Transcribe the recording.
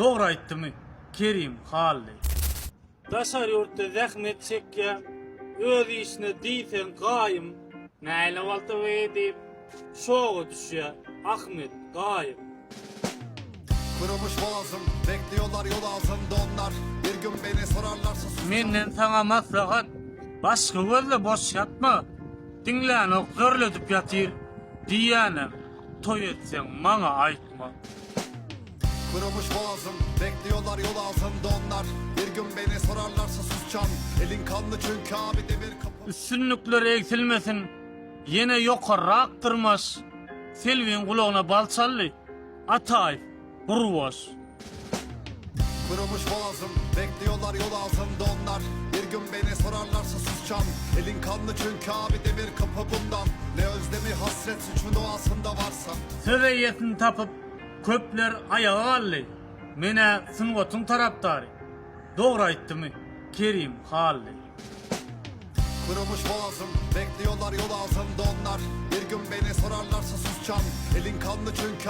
Doğru aytdy mı? Kerim Halli. Daşar yurtta zahmet çekke, öz işine diysen gayım, näle walta we şoğa düşýär Ahmet gayım. Kurumuş boğazım Bekliyorlar yol ağzında onlar Bir gün beni sorarlarsa sus Menden sana maslahat, başka gözle boş yatma. Dinlän ok görledip yatyr, diýänem, toy etsen maňa aýtma. Kurumuş boğazım Bekliyorlar yol ağzında onlar. Bir gün beni sorarlarsa susacağım. Elin kanlı çünkü abi demir kapı Üstünlükler eksilmesin, yine yokarrak tırmaş. Selvin kulağına balçallı, atay, burvaş. Kurumuş boğazım Bekliyorlar yol ağzında onlar. Bir gün beni sorarlarsa susacağım. Elin kanlı çünkü abi demir kapı bundan. Ne özlemi hasret suçun doğasında varsa. Söze yetin tapıp, köpler ayağa allı. Mene sıngotun taraptarı. Doğru aytdı mı? Kerim Halli. Kurumuş boğazım Bekliyorlar yol ağzında onlar Bir gün beni sorarlarsa susacağım Elin kanlı çünkü